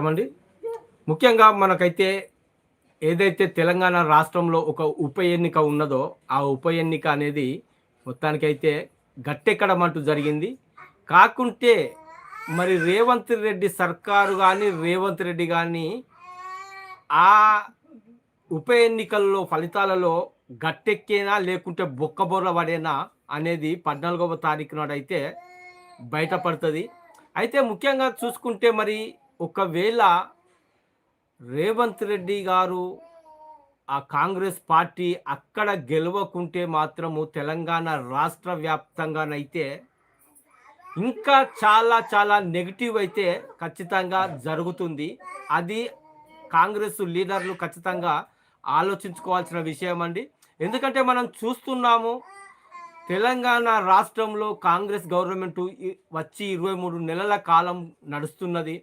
అండి ముఖ్యంగా మనకైతే ఏదైతే తెలంగాణ రాష్ట్రంలో ఒక ఉప ఎన్నిక ఉన్నదో ఆ ఉప ఎన్నిక అనేది మొత్తానికైతే గట్టెక్కడమంటూ జరిగింది. కాకుంటే మరి రేవంత్ రెడ్డి సర్కారు కానీ రేవంత్ రెడ్డి కానీ ఆ ఉప ఎన్నికల్లో ఫలితాలలో గట్టెక్కేనా లేకుంటే బొక్కబొర్ర పడేనా అనేది పద్నాలుగవ తారీఖు నాడైతే బయటపడుతుంది. అయితే ముఖ్యంగా చూసుకుంటే మరి ఒకవేళ రేవంత్ రెడ్డి గారు ఆ కాంగ్రెస్ పార్టీ అక్కడ గెలవకుంటే మాత్రము తెలంగాణ రాష్ట్ర వ్యాప్తంగానైతే ఇంకా చాలా చాలా నెగిటివ్ అయితే ఖచ్చితంగా జరుగుతుంది. అది కాంగ్రెస్ లీడర్లు ఖచ్చితంగా ఆలోచించుకోవాల్సిన విషయం అండి ఎందుకంటే మనం చూస్తున్నాము తెలంగాణ రాష్ట్రంలో కాంగ్రెస్ గవర్నమెంట్ వచ్చి ఇరవై మూడు నెలల కాలం నడుస్తున్నది.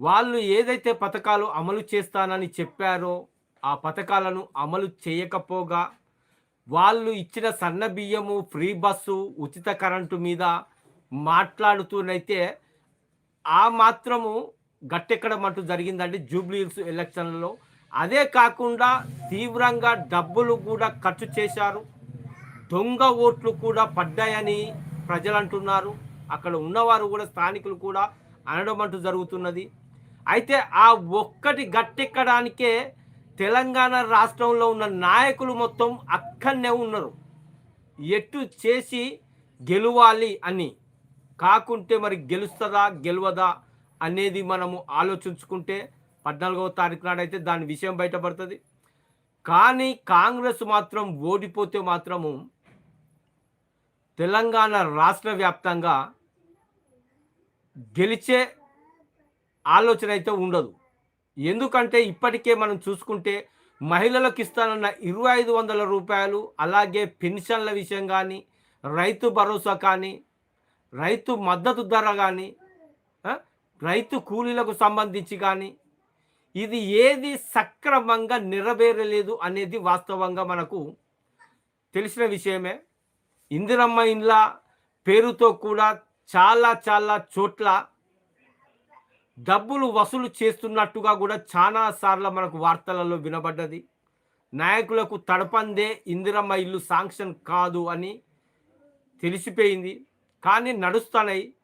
వాళ్ళు ఏదైతే పథకాలు అమలు చేస్తానని చెప్పారో ఆ పథకాలను అమలు చేయకపోగా వాళ్ళు ఇచ్చిన సన్న బియ్యము ఫ్రీ బస్సు ఉచిత కరెంటు మీద మాట్లాడుతూనైతే ఆ మాత్రము గట్టెక్కడం అంటూ జరిగిందండి జూబ్లీహిల్స్ ఎలక్షన్లలో. అదే కాకుండా తీవ్రంగా డబ్బులు కూడా ఖర్చు చేశారు. దొంగ ఓట్లు కూడా పడ్డాయని ప్రజలు అంటున్నారు అక్కడ ఉన్నవారు కూడా స్థానికులు కూడా అనడం అంటూ జరుగుతున్నది. అయితే ఆ ఒక్కటి గట్టెక్కడానికే తెలంగాణ రాష్ట్రంలో ఉన్న నాయకులు మొత్తం అక్కడనే ఉన్నారు. ఎట్టు చేసి గెలవాలి అని కాకుంటే మరి గెలుస్తుందా గెలవదా అనేది మనము ఆలోచించుకుంటే పద్నాలుగవ తారీఖు నాడైతే దాని విషయం బయటపడుతుంది. కానీ కాంగ్రెస్ మాత్రం ఓడిపోతే మాత్రము తెలంగాణ రాష్ట్ర వ్యాప్తంగా గెలిచే ఆలోచన అయితే ఉండదు. ఎందుకంటే ఇప్పటికే మనం చూసుకుంటే మహిళలకు ఇస్తానన్న ఇరవై ఐదు వందల రూపాయలు అలాగే పెన్షన్ల విషయం కానీ రైతు భరోసా కానీ రైతు మద్దతు ధర కానీ రైతు కూలీలకు సంబంధించి కానీ ఇది ఏది సక్రమంగా నెరవేరలేదు అనేది వాస్తవంగా మనకు తెలిసిన విషయమే. ఇందిరమ్మ ఇండ్ల పేరుతో కూడా చాలా చాలా చోట్ల డబ్బులు వసూలు చేస్తున్నట్టుగా కూడా చాలా సార్లు మనకు వార్తలలో వినబడ్డది. నాయకులకు తడపందే ఇందిరమ్మ ఇల్లు శాంక్షన్ కాదు అని తెలిసిపోయింది. కానీ నడుస్తున్నాయి.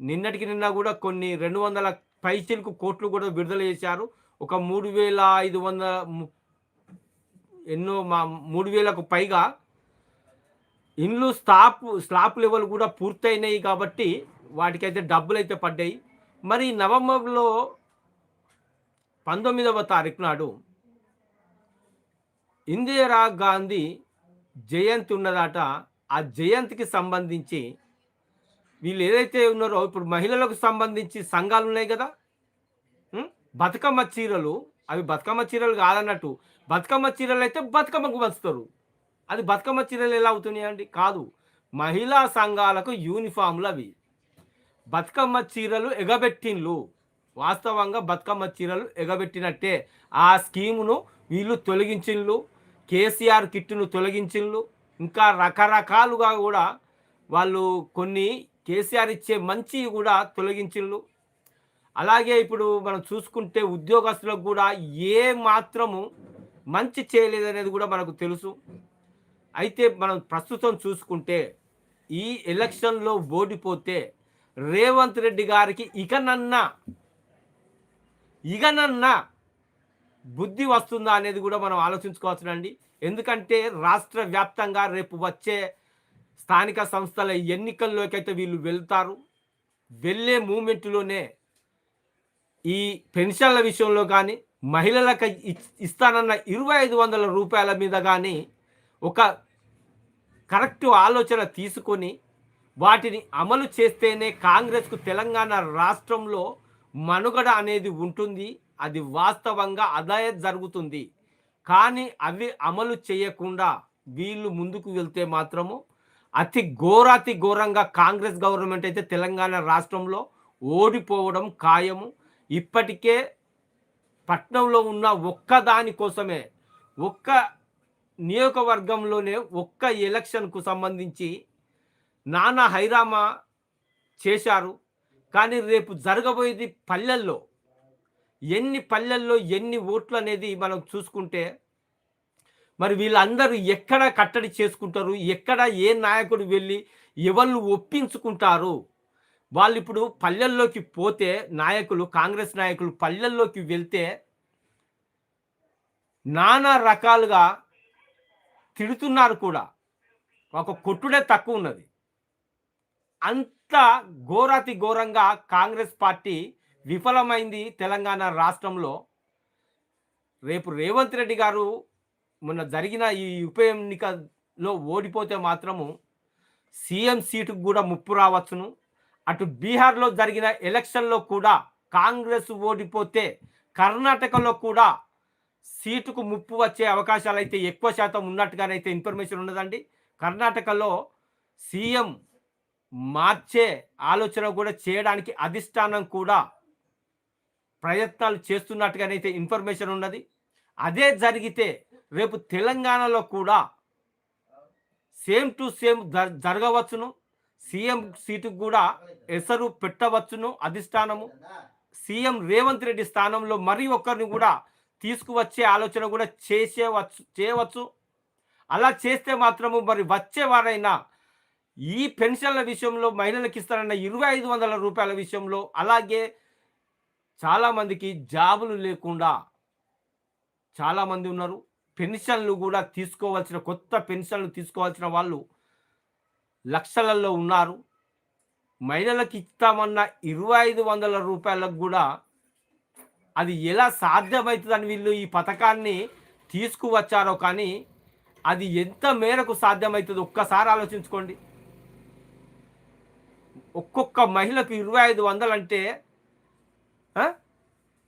నిన్నటికి నిన్న కూడా కొన్ని రెండు వందల పైసలకు కోట్లు కూడా విడుదల చేశారు. ఒక మూడు వేల ఐదు వందల ఎన్నో మా మూడు వేలకు పైగా ఇండ్లు స్లాప్ స్లాప్ లెవెల్ కూడా పూర్తయినాయి కాబట్టి వాటికైతే డబ్బులు అయితే పడ్డాయి. మరి నవంబర్లో పంతొమ్మిదవ తారీఖు నాడు ఇందిరా గాంధీ జయంతి ఉన్నదాట. ఆ జయంతికి సంబంధించి వీళ్ళు ఏదైతే ఉన్నారో ఇప్పుడు మహిళలకు సంబంధించి సంఘాలు ఉన్నాయి కదా. బతుకమ్మ చీరలు అవి బతుకమ్మ చీరలు కాదన్నట్టు. బతుకమ్మ చీరలు అయితే బతుకమ్మకు పంచుతారు. అది బతుకమ్మ చీరలు ఎలా అవుతున్నాయండి? కాదు మహిళా సంఘాలకు యూనిఫామ్లు అవి. బతుకమ్మ చీరలు ఎగబెట్టిండ్లు. వాస్తవంగా బతుకమ్మ చీరలు ఎగబెట్టినట్టే. ఆ స్కీమును వీళ్ళు తొలగించిండ్లు కేసీఆర్ కిట్టును తొలగించిండ్లు ఇంకా రకరకాలుగా కూడా వాళ్ళు కొన్ని కేసీఆర్ ఇచ్చే మంచి కూడా తొలగించిండ్లు అలాగే ఇప్పుడు మనం చూసుకుంటే ఉద్యోగస్తులకు కూడా ఏ మాత్రము మంచి చేయలేదనేది కూడా మనకు తెలుసు. అయితే మనం ప్రస్తుతం చూసుకుంటే ఈ ఎలక్షన్లో ఓడిపోతే రేవంత్ రెడ్డి గారికి ఇకనన్నా ఇకనన్నా బుద్ధి వస్తుందా అనేది కూడా మనం ఆలోచించుకోవచ్చునండి ఎందుకంటే రాష్ట్ర వ్యాప్తంగా రేపు వచ్చే స్థానిక సంస్థల ఎన్నికల్లోకి అయితే వీళ్ళు వెళ్తారు వెళ్ళే మూమెంట్లోనే ఈ పెన్షన్ల విషయంలో కానీ మహిళలకు ఇ- ఇస్తానన్న ఇరవై ఐదు వందల రూపాయల మీద కానీ ఒక కరెక్ట్ ఆలోచన తీసుకొని వాటిని అమలు చేస్తేనే కాంగ్రెస్కు తెలంగాణ రాష్ట్రంలో మనుగడ అనేది ఉంటుంది. అది వాస్తవంగా అదే జరుగుతుంది. కానీ అవి అమలు చేయకుండా వీళ్ళు ముందుకు వెళ్తే మాత్రము అతి ఘోరాతి ఘోరంగా కాంగ్రెస్ గవర్నమెంట్ అయితే తెలంగాణ రాష్ట్రంలో ఓడిపోవడం ఖాయము. ఇప్పటికే పట్నంలో ఉన్న ఒక్క దాని కోసమే ఒక్క నియోజకవర్గంలోనే ఒక్క ఎలక్షన్కు సంబంధించి నానా హైరామా చేశారు. కానీ రేపు జరగబోయేది పల్లెల్లో ఎన్ని పల్లెల్లో ఎన్ని ఓట్లు అనేది మనం చూసుకుంటే మరి వీళ్ళందరూ ఎక్కడ కట్టడి చేసుకుంటారు ఎక్కడ ఏ నాయకుడు వెళ్ళి ఎవళ్ళు ఒప్పించుకుంటారు? వాళ్ళు ఇప్పుడు పల్లెల్లోకి పోతే నాయకులు కాంగ్రెస్ నాయకులు పల్లెల్లోకి వెళ్తే నానా రకాలుగా తిడుతున్నారు కూడా. ఒక కొట్టుడే తక్కువ ఉన్నది. అంత ఘోరాతి ఘోరంగా కాంగ్రెస్ పార్టీ విఫలమైంది తెలంగాణ రాష్ట్రంలో. రేపు రేవంత్ రెడ్డి గారు మొన్న జరిగిన ఈ ఉప ఎన్నికలో ఓడిపోతే మాత్రము సీఎం సీటుకు కూడా ముప్పు రావచ్చును. అటు బీహార్లో జరిగిన ఎలక్షన్లో కూడా కాంగ్రెస్ ఓడిపోతే కర్ణాటకలో కూడా సీటుకు ముప్పు వచ్చే అవకాశాలు అయితే ఎక్కువ శాతం ఉన్నట్టుగానైతే ఇన్ఫర్మేషన్ ఉన్నదండి. కర్ణాటకలో సీఎం మార్చే ఆలోచన కూడా చేయడానికి అధిష్టానం కూడా ప్రయత్నాలు చేస్తున్నట్టుగానైతే ఇన్ఫర్మేషన్ ఉన్నది. అదే జరిగితే రేపు తెలంగాణలో కూడా సేమ్ టు సేమ్ జరగవచ్చును. సీఎం సీటుకు కూడా ఎసరు పెట్టవచ్చును అధిష్టానము. సీఎం రేవంత్ రెడ్డి స్థానంలో మరి ఒక్కరిని కూడా తీసుకువచ్చే ఆలోచన కూడా చేసేవచ్చు చేయవచ్చు. అలా చేస్తే మాత్రము మరి వచ్చేవారైనా ఈ పెన్షన్ల విషయంలో మహిళలకు ఇస్తారన్న ఇరవై ఐదు వందల రూపాయల విషయంలో అలాగే చాలామందికి జాబులు లేకుండా చాలామంది ఉన్నారు. పెన్షన్లు కూడా తీసుకోవాల్సిన కొత్త పెన్షన్లు తీసుకోవాల్సిన వాళ్ళు లక్షలలో ఉన్నారు. మహిళలకు ఇస్తామన్న ఇరవై ఐదు వందల రూపాయలకు కూడా అది ఎలా సాధ్యమవుతుందని వీళ్ళు ఈ పథకాన్ని తీసుకువచ్చారో కానీ అది ఎంత మేరకు సాధ్యమవుతుందో ఒక్కసారి ఆలోచించుకోండి. ఒక్కొక్క మహిళకు ఇరవై ఐదు వందలు అంటే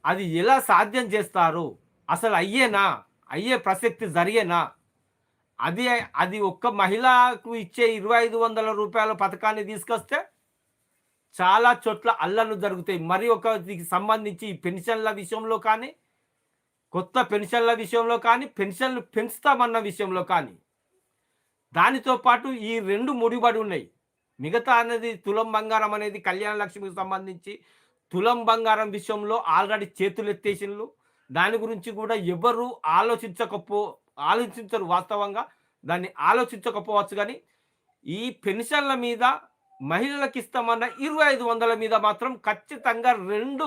అది ఎలా సాధ్యం చేస్తారు? అసలు అయ్యేనా? అయ్యే ప్రసక్తి జరిగేనా? అది అది ఒక్క మహిళకు ఇచ్చే ఇరవై ఐదు వందల రూపాయల పథకాన్ని తీసుకొస్తే చాలా చోట్ల అల్లలు జరుగుతాయి. మరి ఒక సంబంధించి పెన్షన్ల విషయంలో కానీ కొత్త పెన్షన్ల విషయంలో కానీ పెన్షన్లు పెంచుతామన్న విషయంలో కానీ దానితో పాటు ఈ రెండు ముడిపడి ఉన్నాయి. మిగతా అనేది తులం బంగారం అనేది కళ్యాణ లక్ష్మికి సంబంధించి తులం బంగారం విషయంలో ఆల్రెడీ చేతులు ఎత్తేసిన్లు దాని గురించి కూడా ఎవరు ఆలోచించకపో ఆలోచించరు వాస్తవంగా. దాన్ని ఆలోచించకపోవచ్చు కానీ ఈ పెన్షన్ల మీద మహిళలకు ఇస్తామన్న ఇరవై ఐదు వందల మీద మాత్రం ఖచ్చితంగా రెండు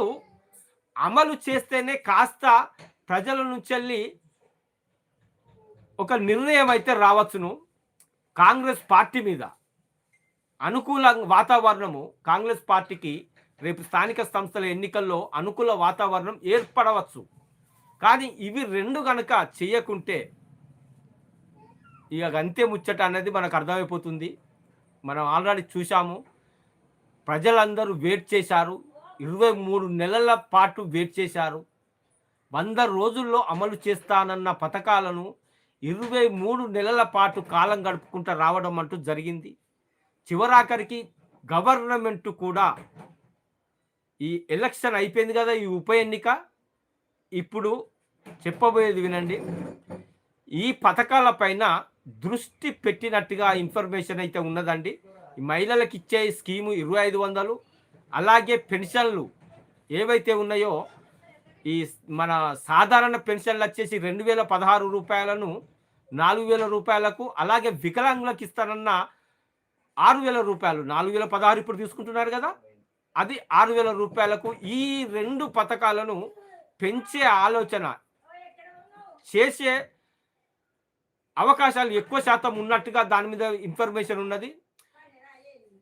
అమలు చేస్తేనే కాస్త ప్రజల నుంచి ఒక నిర్ణయం అయితే రావచ్చును కాంగ్రెస్ పార్టీ మీద. అనుకూల వాతావరణము కాంగ్రెస్ పార్టీకి రేపు స్థానిక సంస్థల ఎన్నికల్లో అనుకూల వాతావరణం ఏర్పడవచ్చు. కానీ ఇవి రెండు కనుక చేయకుంటే ఇక అంతే ముచ్చట అనేది మనకు అర్థమైపోతుంది. మనం ఆల్రెడీ చూసాము ప్రజలందరూ వెయిట్ చేశారు. ఇరవై మూడు నెలల పాటు వెయిట్ చేశారు. వంద రోజుల్లో అమలు చేస్తానన్న పథకాలను ఇరవై మూడు నెలల పాటు కాలం గడుపుకుంటూ రావడం అంటూ జరిగింది. చివరాఖరికి గవర్నమెంట్ కూడా ఈ ఎలక్షన్ అయిపోయింది కదా ఈ ఉప ఎన్నిక. ఇప్పుడు చెప్పబోయేది వినండి. ఈ పథకాల పైన దృష్టి పెట్టినట్టుగా ఇన్ఫర్మేషన్ అయితే ఉన్నదండి. మహిళలకు ఇచ్చే స్కీము ఇరవై ఐదు వందలు అలాగే పెన్షన్లు ఏవైతే ఉన్నాయో ఈ మన సాధారణ పెన్షన్లు వచ్చేసి రెండు వేల పదహారు రూపాయలను నాలుగు వేల రూపాయలకు అలాగే వికలాంగులకు ఇస్తారన్న ఆరు వేల రూపాయలు నాలుగు వేల పదహారు ఇప్పుడు తీసుకుంటున్నారు కదా? అది ఆరు వేల రూపాయలకు ఈ రెండు పథకాలను పెంచే ఆలోచన చేసే అవకాశాలు ఎక్కువ శాతం ఉన్నట్టుగా దాని మీద ఇన్ఫర్మేషన్ ఉన్నది.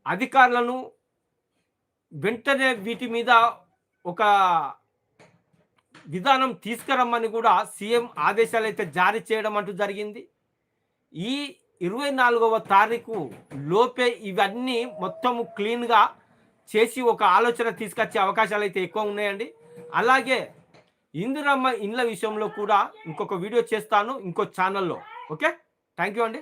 అధికారులను వెంటనే వీటి మీద ఒక విధానం తీసుకురమ్మని కూడా సీఎం ఆదేశాలు అయితే జారీ చేయడం అంటూ జరిగింది. ఈ ఇరవై నాలుగవ తారీఖు లోపే ఇవన్నీ మొత్తము క్లీన్గా చేసి ఒక ఆలోచన తీసుకొచ్చే అవకాశాలు అయితే ఎక్కువ ఉన్నాయండి. అలాగే ఇందిరమ్మ ఇండ్ల విషయంలో కూడా ఇంకొక వీడియో చేస్తాను ఇంకో ఛానల్లో. ఓకే? థ్యాంక్ యూ అండి.